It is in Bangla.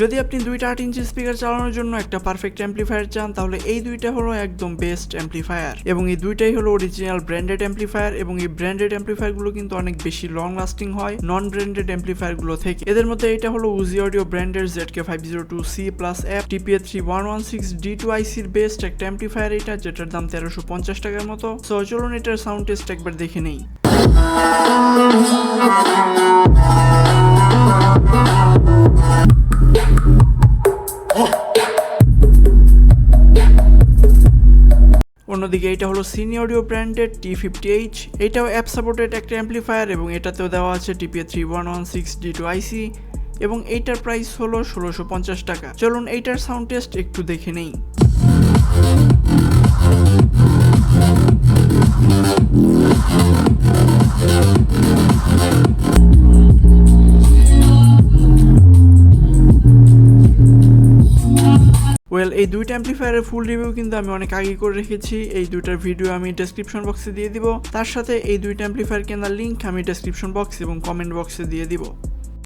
যদি আপনি দুইটা আট ইঞ্চি স্পিকার চালানোর জন্য একটা পারফেক্ট অ্যাম্পলিফায়ার চান, তাহলে এই দুইটা হলো একদম বেস্ট অ্যাম্পলিফায়ার এবং এই দুইটাই হলো অরিজিনাল ব্র্যান্ডেড অ্যাম্পলিফায়ার এবং এই ব্র্যান্ডেড অ্যাম্পলিফায়ারগুলো কিন্তু অনেক বেশি লং লাস্টিং হয় নন ব্র্যান্ডেড অ্যাম্পলিফায়ারগুলো থেকে। এদের মধ্যে এটা হলো উজি অডিও ব্র্যান্ডের Z K five zero two C plus F TPA three one one six D two আইসির বেস্ট একটা অ্যাম্পলিফায়ার এটা, যেটার দাম তেরোশো পঞ্চাশ টাকার মতো। সো চলুন এটার সাউন্ড টেস্ট একবার দেখে নেই। অন্যদিকে এটা হলো সিনি অডিও ব্র্যান্ডের টি ফিফটি এইচ এটাও অ্যাপ সাপোর্টেড একটা অ্যাম্পলিফায়ার এবং এটাতেও দেওয়া আছে TPA three one one six D two IC এবং এইটার প্রাইস হলো ষোলোশো পঞ্চাশ টাকা। চলুন এইটার সাউন্ড টেস্ট একটু দেখে নেই। ওয়েল এই দুইটা অ্যাম্পলিফায়ারের ফুল রিভিউ কিন্তু আমি অনেক আগে করে রেখেছি। এই দুইটার ভিডিও আমি ডেসক্রিপশন বক্সে দিয়ে দিব। তার সাথে এই দুইটা অ্যাম্পলিফায়ার কেনার লিঙ্ক আমি ডেসক্রিপশন বক্স এবং কমেন্ট বক্সে দিয়ে দিব।